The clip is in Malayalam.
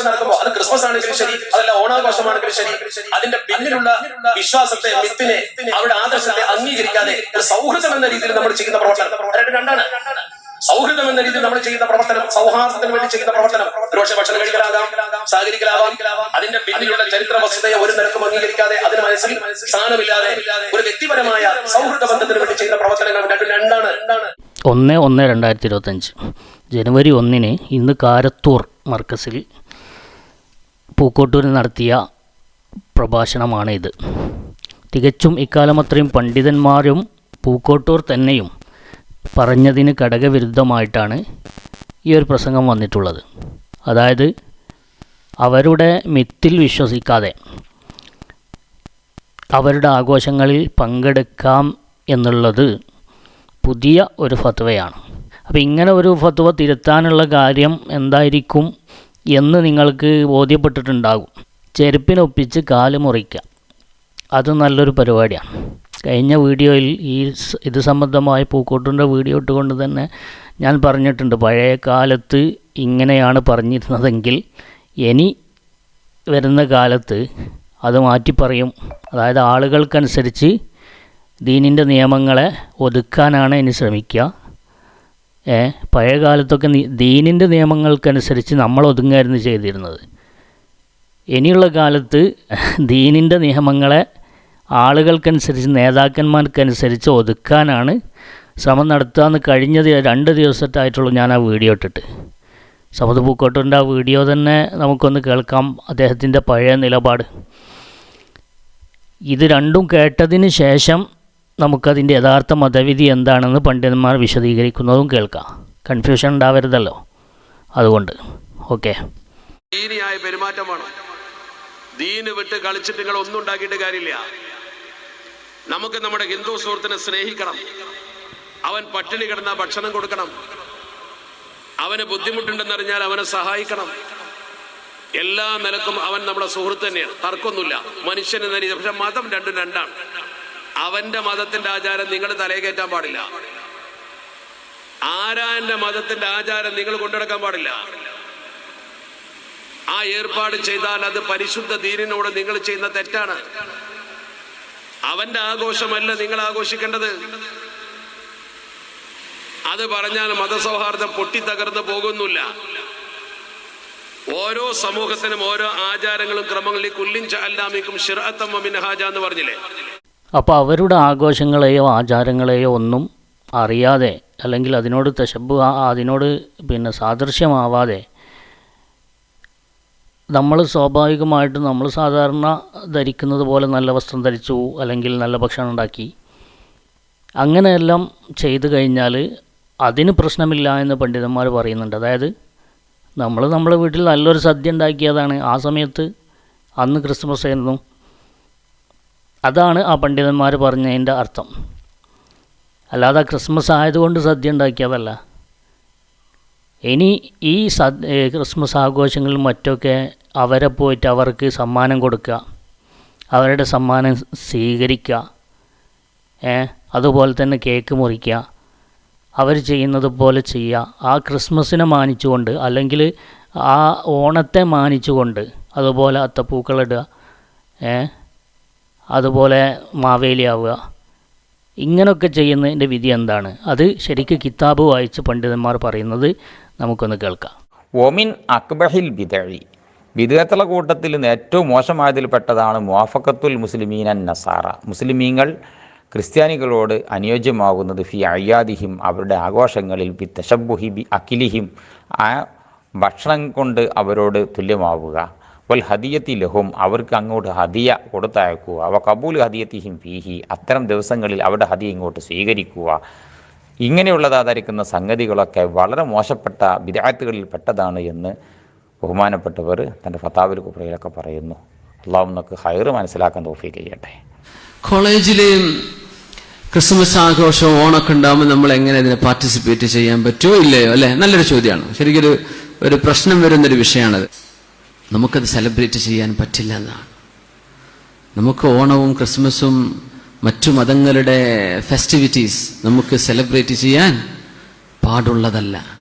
ആഘോഷം നടക്കുമ്പോൾ അത് ക്രിസ്മസ് ആണെങ്കിലും ശരി അതല്ല ഓണാഘോഷമാണെങ്കിലും ശരി അതിന്റെ പിന്നിലുള്ള വിശ്വാസത്തെ മിത്തിനെ അവരുടെ ആദർശത്തെ അംഗീകരിക്കാതെ ഒരു സൗഹൃദം എന്ന രീതിയിൽ നമ്മൾ ചെയ്യുന്ന പ്രവർത്തനം. രണ്ടും രണ്ടാണ്. സൗഹൃദം എന്ന രീതിയിൽ നമ്മൾ ചെയ്യുന്ന പ്രവർത്തനം സൗഹാർദ്ദത്തിന് വേണ്ടി ചെയ്യുന്ന പ്രവർത്തനം. ഒരുപക്ഷെ ഭക്ഷണം കഴിക്കലാകാം സഹകരിക്കലാവാം അതിന്റെ പിന്നിലുള്ള ചരിത്ര വസ്തുതയെ ഒരു നിരക്കും അംഗീകരിക്കാതെ അതിന് മനസ്സിൽ സ്ഥാനമില്ലാതെ ഒരു വ്യക്തിപരമായ സൗഹൃദ ബന്ധത്തിന് വേണ്ടി ചെയ്യുന്ന പ്രവർത്തനങ്ങൾ രണ്ടും രണ്ടാണ്. ഒന്ന് ഒന്ന് രണ്ടായിരത്തി ഇരുപത്തഞ്ച്. ജനുവരി ഒന്നിന് ഇന്ന് കാരത്തൂർ മർക്കസിൽ പൂക്കോട്ടൂരിൽ നടത്തിയ പ്രഭാഷണമാണ് ഇത്. തികച്ചും ഇക്കാലമത്രയും പണ്ഡിതന്മാരും പൂക്കോട്ടൂർ തന്നെയും പറഞ്ഞതിന് ഘടകവിരുദ്ധമായിട്ടാണ് ഈ ഒരു പ്രസംഗം വന്നിട്ടുള്ളത്. അതായത് അവരുടെ മിത്തിൽ വിശ്വസിക്കാതെ അവരുടെ ആഘോഷങ്ങളിൽ പങ്കെടുക്കാം എന്നുള്ളത് പുതിയ ഒരു ഫത്വയാണ്. അപ്പോൾ ഇങ്ങനെ ഒരു ഫത്വ തിരുത്താനുള്ള കാര്യം എന്തായിരിക്കും? എന്ന് നിങ്ങൾക്ക് ബോധ്യപ്പെട്ടിട്ടുണ്ടാകും. ചെരുപ്പിനൊപ്പിച്ച് കാൽ മുറിക്കുക അത് നല്ലൊരു പരിപാടിയാണ് കഴിഞ്ഞ വീഡിയോയിൽ ഈ ഇത് സംബന്ധമായ പൂക്കോട്ടിന്റെ വീഡിയോ ഇട്ടുകൊണ്ട് തന്നെ ഞാൻ പറഞ്ഞിട്ടുണ്ട് പഴയ കാലത്ത് ഇങ്ങനെയാണ് പറഞ്ഞിരുന്നതെങ്കിൽ ഇനി വരുന്ന കാലത്ത് അത് മാറ്റി പറയും. അതായത് ആളുകൾക്കനുസരിച്ച് ദീനിന്റെ നിയമങ്ങളെ ഒതുക്കാനാണ് ഇനി ശ്രമിക്കുക. പഴയ കാലത്തൊക്കെ ദീനിന്റെ നിയമങ്ങൾക്കനുസരിച്ച് നമ്മൾ ഒതുങ്ങായിരുന്നു ചെയ്തിരുന്നത്. ഇനിയുള്ള കാലത്ത് ദീനിന്റെ നിയമങ്ങളെ ആളുകൾക്കനുസരിച്ച് നേതാക്കന്മാർക്കനുസരിച്ച് ഒതുക്കാനാണ് ശ്രമം നടത്താമെന്ന് കഴിഞ്ഞ രണ്ട് ദിവസത്തായിട്ടുള്ളൂ ഞാൻ ആ വീഡിയോ ഇട്ടിട്ട്. സമത് പൂക്കോട്ടൂരിന്റെ ആ വീഡിയോ തന്നെ നമുക്കൊന്ന് കേൾക്കാം അദ്ദേഹത്തിന്റെ പഴയ നിലപാട്. ഇത് രണ്ടും കേട്ടതിന് ശേഷം നമുക്കതിന്റെ യഥാർത്ഥ മതവിധി എന്താണെന്ന് പണ്ഡിതന്മാർ വിശദീകരിക്കുന്നതും കേൾക്കാം. കൺഫ്യൂഷൻ ഉണ്ടാവരുതല്ലോ. അതുകൊണ്ട്. ഓക്കെ ദീനിയായ പെരുമാറ്റമാണ് ദീന് വിട്ട് കളിച്ചിട്ട് നിങ്ങൾ ഒന്നും ഉണ്ടാക്കിയിട്ട് കാര്യമില്ല. നമുക്ക് നമ്മുടെ ഹിന്ദു സുഹൃത്തിനെ സ്നേഹിക്കണം. അവൻ പട്ടിണി കിടന്ന ഭക്ഷണം കൊടുക്കണം. അവന് ബുദ്ധിമുട്ടുണ്ടെന്നറിഞ്ഞാൽ അവനെ സഹായിക്കണം. എല്ലാ നിലക്കും അവൻ നമ്മുടെ സുഹൃത്ത് തന്നെയാണ്. തർക്കമൊന്നുമില്ല. മനുഷ്യൻ എന്ന രീതി പക്ഷെ മതം രണ്ടും രണ്ടാണ്. അവന്റെ മതത്തിന്റെ ആചാരം നിങ്ങൾ തലയെ കയറ്റാൻ പാടില്ല. ആരാന്റെ മതത്തിന്റെ ആചാരം നിങ്ങൾ കൊണ്ടുനടക്കാൻ പാടില്ല. ആ ഏർപ്പാട് ചെയ്താൽ അത് പരിശുദ്ധ ദീനിനോട് നിങ്ങൾ ചെയ്യുന്ന തെറ്റാണ്. അവന്റെ ആഘോഷമല്ല നിങ്ങൾ ആഘോഷിക്കേണ്ടത്. അത് പറഞ്ഞാൽ മതസൗഹാർദ്ദം പൊട്ടിത്തകർന്ന് പോകുന്നില്ല. ഓരോ സമൂഹത്തിനും ഓരോ ആചാരങ്ങളും ക്രമങ്ങളിൽ കുല്ലിൻ അല്ലാമിക്കും ഷിറത്തമ്മ മിൻഹാജ എന്ന് പറഞ്ഞില്ലേ? അപ്പോൾ അവരുടെ ആഘോഷങ്ങളെയോ ആചാരങ്ങളെയോ ഒന്നും അറിയാതെ അല്ലെങ്കിൽ അതിനോട് തശബ് അതിനോട് പിന്നെ സാദൃശ്യമാവാതെ നമ്മൾ സ്വാഭാവികമായിട്ടും നമ്മൾ സാധാരണ ധരിക്കുന്നത് പോലെ നല്ല വസ്ത്രം ധരിച്ചു അല്ലെങ്കിൽ നല്ല ഭക്ഷണം ഉണ്ടാക്കി അങ്ങനെയെല്ലാം ചെയ്തു കഴിഞ്ഞാൽ അതിന് പ്രശ്നമില്ല എന്ന് പണ്ഡിതന്മാർ പറയുന്നുണ്ട്. അതായത് നമ്മൾ നമ്മുടെ വീട്ടിൽ നല്ലൊരു സദ്യ ഉണ്ടാക്കിയതാണ് ആ സമയത്ത് അന്ന് ക്രിസ്മസ് ആയിരുന്നു. അതാണ് ആ പണ്ഡിതന്മാർ പറഞ്ഞതിന്റെ അർത്ഥം. അല്ലാതെ ക്രിസ്മസ് ആയതുകൊണ്ട് സദ്യ ഉണ്ടാക്കിയതല്ല. ഇനി ഈ സദ് ക്രിസ്മസ് ആഘോഷങ്ങളിലും മറ്റൊക്കെ അവരെ പോയിട്ട് അവർക്ക് സമ്മാനം കൊടുക്കുക അവരുടെ സമ്മാനം സ്വീകരിക്കുക ഏ അതുപോലെ തന്നെ കേക്ക് മുറിക്കുക അവർ ചെയ്യുന്നത് പോലെ ചെയ്യുക. ആ ക്രിസ്മസിനെ മാനിച്ചുകൊണ്ട് അല്ലെങ്കിൽ ആ ഓണത്തെ മാനിച്ചുകൊണ്ട് അതുപോലെ അത്തപ്പൂക്കളിടുക ഏ അതുപോലെ മാവേലിയാവുക ഇങ്ങനെയൊക്കെ ചെയ്യുന്നതിന്റെ വിധി എന്താണ്? അത് ശരിക്ക് കിതാബ് വായിച്ച് പണ്ഡിതന്മാർ പറയുന്നത് നമുക്കൊന്ന് കേൾക്കാം. ഒമിൻ അക്ബഹിൽ ബിദഴി. ബിദഅത്തുള്ള കൂട്ടത്തിൽ നിന്ന് ഏറ്റവും മോശമായതിൽപ്പെട്ടതാണ് മുവാഫക്കത്തുൽ മുസ്ലിമീൻ അൻ നസാറ. മുസ്ലിമീങ്ങൾ ക്രിസ്ത്യാനികളോട് അനുയോജ്യമാകുന്നത് ഫി അയ്യാദിഹിം അവരുടെ ആഘോഷങ്ങളിൽ ബി തശബുഹി ബി അഖിലിഹിം ആ ഭക്ഷണം കൊണ്ട് അവരോട് തുല്യമാവുക. വൽ ഹദിയത്തി ലഹും അവർക്ക് അങ്ങോട്ട് ഹദിയ കൊടുത്തയക്കുക. അവ കബൂൽ ഹദിയത്തിഹിം ഫീഹി അത്തരം ദിവസങ്ങളിൽ അവരുടെ ഹദിയ ഇങ്ങോട്ട് സ്വീകരിക്കുക. ഇങ്ങനെയുള്ളതായിരിക്കുന്ന സംഗതികളൊക്കെ വളരെ മോശപ്പെട്ട വിദ്യാർത്ഥികളിൽ പെട്ടതാണ് എന്ന് ബഹുമാനപ്പെട്ടവർ തന്റെ ഫത്താവിൽ കുപ്രയിലൊക്കെ പറയുന്നു. അള്ളാഹു നമുക്ക് ഹയറ് മനസ്സിലാക്കാൻ തോഫീക്ക് ചെയ്യട്ടെ. കോളേജിലെയും ക്രിസ്മസ് ആഘോഷവും ഓണൊക്കെ ഉണ്ടാകുമ്പോൾ നമ്മൾ എങ്ങനെ ഇതിനെ പാർട്ടിസിപ്പേറ്റ് ചെയ്യാൻ പറ്റുമോ ഇല്ലയോ അല്ലേ? നല്ലൊരു ചോദ്യമാണ്. ശരിക്കൊരു ഒരു പ്രശ്നം വരുന്നൊരു വിഷയമാണത്. നമുക്കത് സെലിബ്രേറ്റ് ചെയ്യാൻ പറ്റില്ല എന്നാണ്. നമുക്ക് ഓണവും ക്രിസ്മസും മറ്റു മതങ്ങളുടെ ഫെസ്റ്റിവിറ്റീസ് നമുക്ക് സെലിബ്രേറ്റ് ചെയ്യാൻ പാടുള്ളതല്ല.